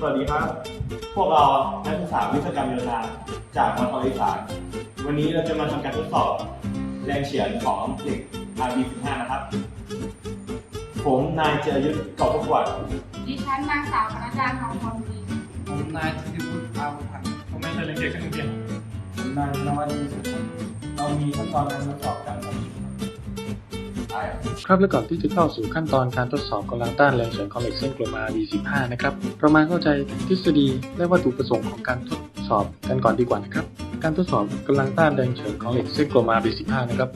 สวัสดีครับ พวกเรานักศึกษาวิศวกรรมโยธาจากมอทอีสานวันนี้เราจะมาทำการทดสอบแรงเฉือนของเหล็ก RB15 นะครับ ผมนายเจรยุทธ์กอบประวัติดิฉันนางสาวปนัดดาทองคำดีผมนายธิติวุฒิอาวุพันธ์ผมไม่เคยเรียนเกี่ยวกับเรียนผมนายนวัตดีสุขผลเรามีขั้นตอนการทดสอบการทำ ครับและก่อนที่จะเข้าสู่ขั้นตอนการทดสอบกำลังต้านแรงเฉือนของเหล็กเส้นกลม RB15 นะครับเรามาเข้าใจทฤษฎีและวัตถุประสงค์ของการทดสอบกันก่อนดีกว่านะครับ การทดสอบกำลังต้านแรงเฉือนของเหล็กเส้นกลม RB15 นะครับ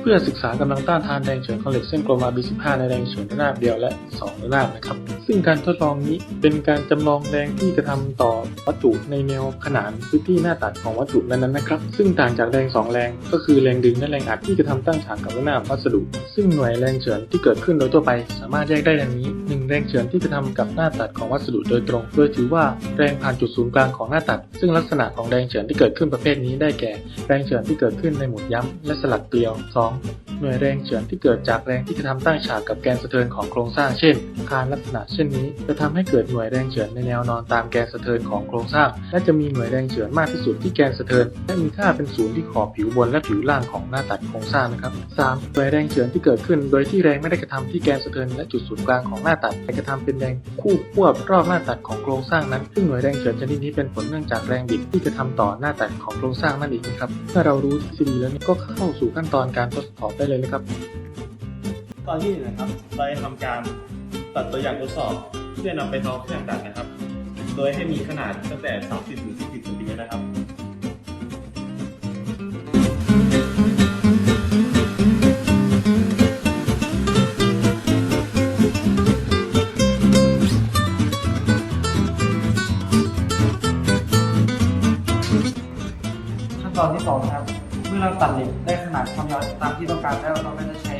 เพื่อศึกษากำลังต้านทานแรงเฉือนของเหล็กเส้นกลม RD15 ในแรงเฉือนระนาบเดียวและ 2 ระนาบนะครับ ซึ่งการทดลองนี้เป็นการจำลองแรงที่กระทำต่อวัตถุในแนวขนานพื้นที่หน้าตัดของวัตถุนั้นๆนะครับ ซึ่งต่างจากแรงสองแรง ก็คือแรงดึงและแรงอัดที่กระทำตั้งฉากกับระนาบวัสดุ ซึ่งหน่วยแรงเฉือนที่เกิดขึ้นโดยทั่วไป สามารถแยกได้ดังนี้ 1 แรงเฉือนที่กระทำกับหน้าตัดของวัสดุโดยตรง โดยถือว่าแรงผ่านจุดศูนย์กลางของหน้าตัด ซึ่งลักษณะของแรงเฉือนที่เกิดขึ้นประเภทนี้ได้แก่ แรงเฉือนที่เกิดขึ้นในหมุดย้ำและสลักเกลียว 2. หน่วยแรงเฉือนที่เกิดจากแรงที่กระทำตั้งฉากกับแกนสะเทินของโครงสร้างเช่น อาคารลักษณะเช่นนี้ จะทำให้เกิดหน่วยแรงเฉือนในแนวนอนตามแกนสะเทินของโครงสร้าง และจะมีหน่วยแรงเฉือนมากที่สุดที่แกนสะเทินและมีค่าเป็นศูนย์ที่ขอบผิวบนและผิวล่างของหน้าตัดโครงสร้างนะครับ 3. หน่วยแรงเฉือนที่เกิดขึ้น โดยที่แรงไม่ได้กระทำที่แกนสะเทินและจุดศูนย์กลางของหน้าตัดแต่กระทำเป็นแรงคู่ควบรอบหน้าตัดของโครงสร้างนั้น ซึ่งหน่วยแรงเฉือนชนิดนี้เป็นผลเนื่องจากแรงบิดที่กระทำต่อหน้าตัดของโครงสร้างนั่นเองนะครับเมื่อเรารู้ทฤษฎีแล้วนี่ยก็เข้าสู่ขั้นตอนการดสอบได้เลยนะครับ ตอนที่หนึ่งนะครับเราจะทำการตัดตัวอย่างทดสอบเพื่อนำไปทดสอบเครื่องดัดนะครับ โดยให้มีขนาดตั้งแต่ 30ถึง40ซนติเมตรนะครับ เหล็กได้ขนาดความยาวตามที่ต้องการแล้วเราก็จะใช้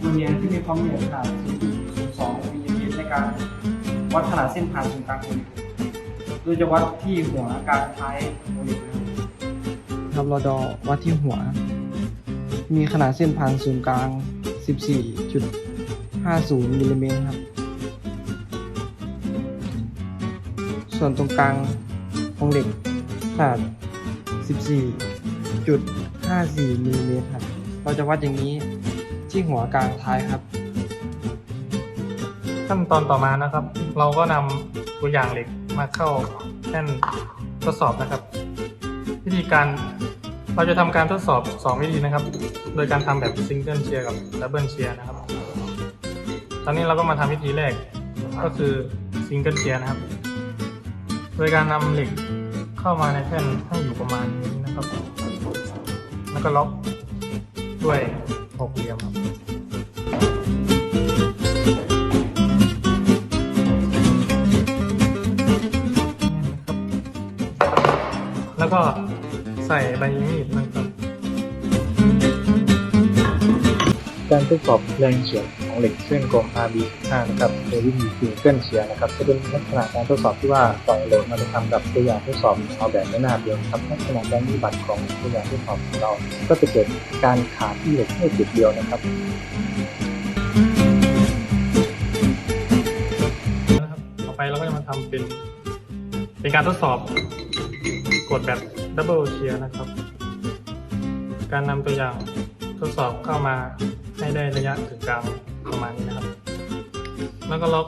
วูเนียที่มีความละเอียดขนาด 0.02มิลลิเมตรในการวัดขนาดเส้นผ่านศูนย์กลางของเหล็กโดยจะวัดที่หัวกลางท้ายของเหล็กนะครับเราจะวัดที่หัว มีขนาดเส้นผ่านศูนย์กลาง 14.50มิลลิเมตรครับ ส่วนตรงกลางของเหล็กขนาด 54มิลลิเมตรครับ เราจะวัดอย่างนี้ที่หัวกลางท้ายครับ ขั้นตอนต่อมานะครับ เราก็นำตัวอย่างเหล็กมาเข้าแท่นทดสอบนะครับ วิธีการเราจะทำการทดสอบ 2 วิธีนะครับ โดยการทำแบบซิงเกิลเชียร์กับดับเบิลเชียร์นะครับ ตอนนี้เราก็มาทำวิธีแรกก็คือซิงเกิลเชียร์นะครับ โดยการนำเหล็กเข้ามาในแท่นให้อยู่ประมาณนี้นะครับ แล้วก็ล็อกด้วยหกเหลี่ยมครับแล้วก็ใส่ใบมีดนะครับ การทดสอบแรงเฉียด เหล็กเส้นกลม RB15 นะครับโดยวิธีซิงเกิลเชียร์นะครับจะเป็นลักษณะการทดสอบที่ว่าปล่อยโหลดมาทำกับตัวอย่างทดสอบเอาแบบไม่น่าเดียวครับลักษณะการปฏิบัติของตัวอย่างทดสอบของเรา ก็จะเกิดการขาดที่เหล็กแค่จุดเดียวนะครับนะครับต่อไปเราก็จะมาทำเป็นเป็นการทดสอบกดแบบดับเบิลเชียร์นะครับ การนำตัวอย่างทดสอบเข้ามาให้ได้ระยะถึงกลาง ประมาณนี้นะครับ แล้วก็ล็อก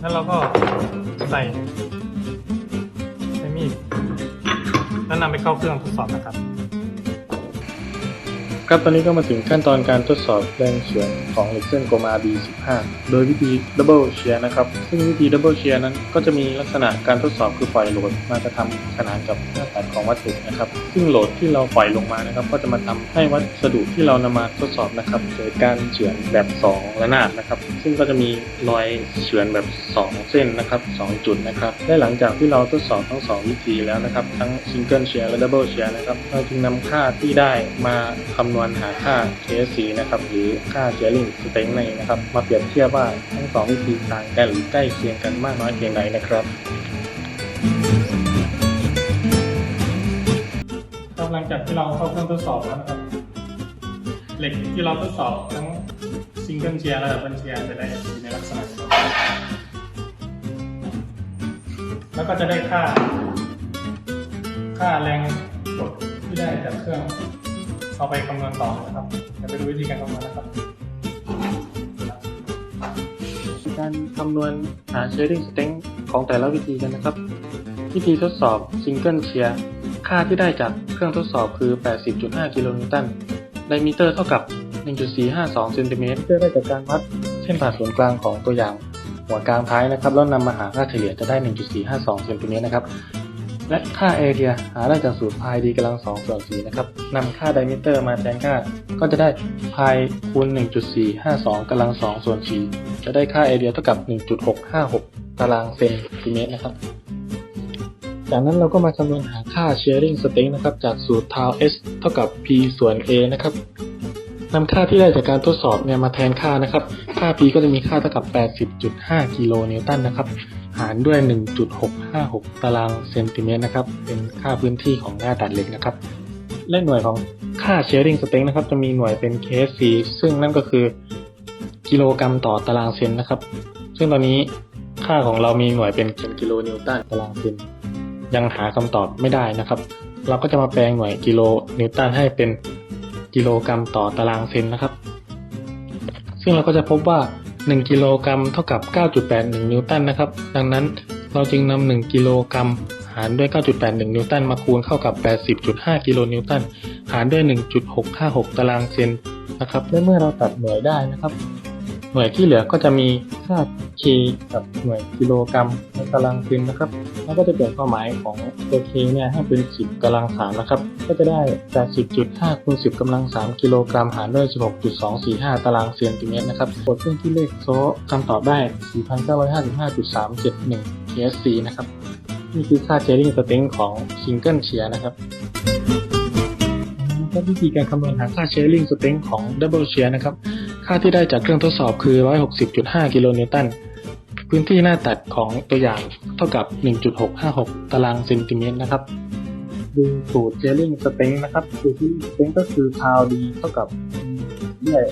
แล้วเราก็ใส่ใช้มีดแล้วนำไปเข้าเครื่องทดสอบนะครับ ครับตอนนี้ก็มาถึงขั้นตอนการทดสอบแรงเฉือนของเหล็กเส้นกลม RB15 โดยวิธี Double Shear นะครับ ซึ่งวิธี Double Shear นั้นก็จะมีลักษณะการทดสอบคือปล่อยโหลดมากระทำขนานกับหน้าตัดของวัตถุนะครับ ซึ่งโหลดที่เราปล่อยลงมานะครับ ก็จะมาทำให้วัสดุที่เรานำมาทดสอบนะครับเกิดการเฉือนแบบ 2 ระนาบนะครับ ซึ่งก็จะมีรอยเฉือนแบบ 2 เส้นนะครับ 2 จุดนะครับ และหลังจากที่เราทดสอบทั้ง 2 วิธีแล้วนะครับ ทั้ง Single Shear และ Double Shear นะครับ เราจึงนำค่าที่ได้มาคำนวณวณหาค่า KSC นะครับหรือค่า Shearing Strength นั่นนะครับ มาเปรียบเทียบว่าทั้งสองวิธีต่างกันหรือใกล้เคียงกันมากน้อยเพียงใดนะครับครับหลังจากที่เราเข้าเครื่องทดสอบแล้วนะครับเหล็กที่เราทดสอบทั้งซิงเกิลเชียร์และดับเบิลเชียร์จะได้อยู่ในลักษณะนี้ครับแล้วก็จะได้ค่า ค่าแรงกดที่ได้จากเครื่อง เอาไปคำนวณต่อนะครับจะไปดูวิธีการคำนวณนะครับ การคำนวณหา sharing Strength ของแต่ละวิธีกันนะครับ วิธีทดสอบ Single Shear ค่าที่ได้จากเครื่องทดสอบคือ 80.5 กิโลนิวตันไดมิเตอร์เท่ากับ 1.452เซนติเมตรเพื่อได้จากการวัดเส้นผ่าศูนย์กลางของตัวอย่างหัวกลางท้ายนะครับ แล้วนำมาหาค่าเฉลี่ยจะได้ 1.452เซนติเมตรนะครับ และค่าเอเรียหาได้จากสูตรพายดีกำลัง2ส่วน4นะครับนำค่าไดมิเตอร์มาแทนค่า ก็จะได้พายคูณ 1.452กำลัง2ส่วน4จะได้ค่าเอเรียเท่ากับ 1.656 ตารางเซนติเมตรนะครับ จากนั้นเราก็มาคำนวณหาค่า sharing Strength นะครับ จากสูตร tau s เท่ากับ p ส่วน a นะครับนำค่าที่ได้จากการทดสอบเนี่ยมาแทนค่านะครับ ค่า p ก็จะมีค่าเท่ากับ 80.5 กิโลนิวตันนะครับ หารด้วย 1.656 ตารางเซนติเมตรนะครับ เป็นค่าพื้นที่ของหน้าตัดเหล็กนะครับ และหน่วยของค่า Shearing Strength นะครับ จะมีหน่วยเป็น KSC ซึ่งนั่นก็คือ กิโลกรัมต่อตารางเซนนะครับ ซึ่งตอนนี้ค่าของเรามีหน่วยเป็นกิโลนิวตันตารางเซนยังหาคำตอบไม่ได้นะครับ เราก็จะมาแปลงหน่วยกิโลนิวตันให้เป็นกิโลกรัมต่อตารางเซนนะครับ ซึ่งเราก็จะพบว่า 1 กิโลกรัมเท่ากับ 9.81 นิวตันนะครับ ดังนั้นเราจึงนำ1กิโลกรัมหารด้วย 9.81 นิวตันมาคูณเข้ากับ 80.5 กิโลนิวตันหารด้วย 1.656 ตารางเซนนะครับและเมื่อเราตัดหน่วยได้นะครับ หน่วยที่เหลือก็จะมีค่า k กับหน่วยกิโลกรัมในตารางเซนนะครับ แล้วก็จะเปลี่ยนความหมายของตัว k เนี่ยให้เป็น10กำลังสามนะครับ ก็จะได้80.5คูณ10กำลัง3กิโลกรัมหารด้วย 16.245 ตารางเซนติเมตรนะครับกดเครื่องที่เลขโซะคำตอบได้ 4,955.371 KSC นะครับ นี่คือค่า Shearing Strength ของ Single Shear นะครับนะวิธีการคำนวณหาค่า Shearing Strength ของ Double Shear นะครับ ค่าที่ได้จากเครื่องทดสอบคือ 160.5 กิโลนิวตัน พื้นที่หน้าตัดของตัวอย่างเท่ากับ 1.656 ตารางเซนติเมตรนะครับ ดูสูตร Shearing Strength นะครับสูตร Shearing Strength ก็คือ tau d เท่ากับด้วย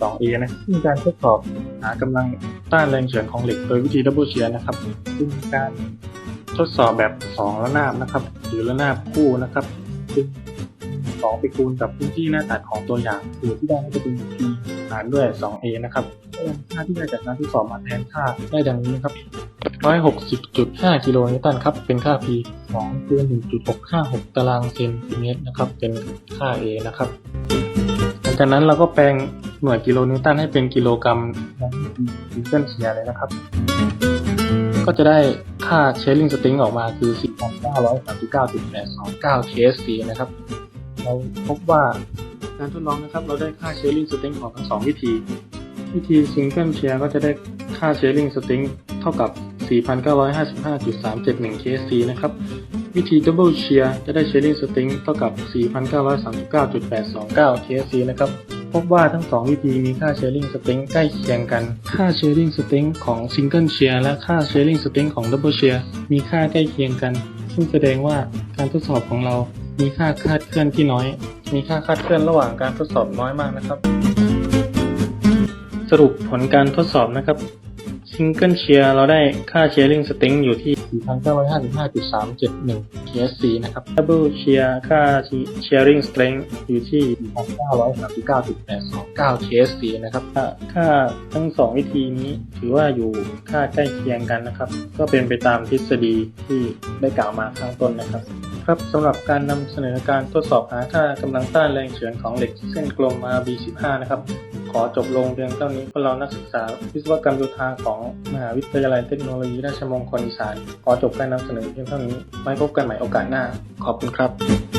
2a นะซึ่งการทดสอบหากำลังต้านแรงเฉือนของเหล็กโดยวิธี Double Shear นะครับซึ่งการทดสอบแบบ 2 ระนาบนะครับ หรือระนาบคู่นะครับซึ่งสองไปคูณกับพื้นที่หน้าตัดของตัวอย่างสูตรที่ได้ก็จะเป็น p หารด้วย 2a นะครับค่าที่ได้จากการทดสอบมาแทนค่าได้ดังนี้นะครับ160.5กิโลนิวตันครับ เป็นค่า p 2คูณ1.656 ตารางเซนติเมตรนะครับ เป็นค่า a นะครับ หลังจากนั้นเราก็แปลงหน่วยกิโลนิวตันให้เป็นกิโลกรัมดังที่ซิงเกิลเชียร์เลยนะครับ ก็จะได้ค่า Shearing Strength ออกมาคือ4,939.829 KSC นะครับ เราพบว่า การทดลองนะครับ เราได้ค่า Shearing Strength ของทั้งสองวิธี วิธี Single Shear ก็จะได้ค่า Shearing Strength เท่ากับ 4,955.371 KSC นะครับ วิธี Double Shear จะได้ Shearing Strength เท่ากับ 4,939.829 KSC นะครับพบว่าทั้งสองวิธีมีค่า Shearing Strength ใกล้เคียงกัน ค่า Shearing Strength ของ Single Shear และค่า Shearing Strength ของ Double Shear มีค่าใกล้เคียงกัน ซึ่งแสดงว่าการทดสอบของเรามีค่าคาดเคลื่อนที่น้อย มีค่าคลาดเคลื่อนระหว่างการทดสอบน้อยมากนะครับ สรุปผลการทดสอบนะครับ Single Shear เราได้ค่า Shearing Strength อยู่ที่ 4,955.371 KSC นะครับ Double Shear ค่า Shearing Strength อยู่ที่ 4,939.829 KSC นะครับค่าค่าทั้งสองวิธีนี้ถือว่าอยู่ค่าใกล้เคียงกันนะครับ ก็เป็นไปตามทฤษฎีที่ได้กล่าวมาข้างต้นนะครับ ครับสำหรับการนำเสนอการทดสอบหาค่ากำลังต้านแรงเฉือนของเหล็กเส้นกลม RB15 นะครับ ขอจบลงเพียงเท่านี้พวกเรานักศึกษา วิศวกรรมโยธาของมหาวิทยาลัยเทคโนโลยีราชมงคลอีสานขอจบการนำเสนอเพียงเท่านี้ไว้พบกันใหม่โอกาสหน้า ขอบคุณครับ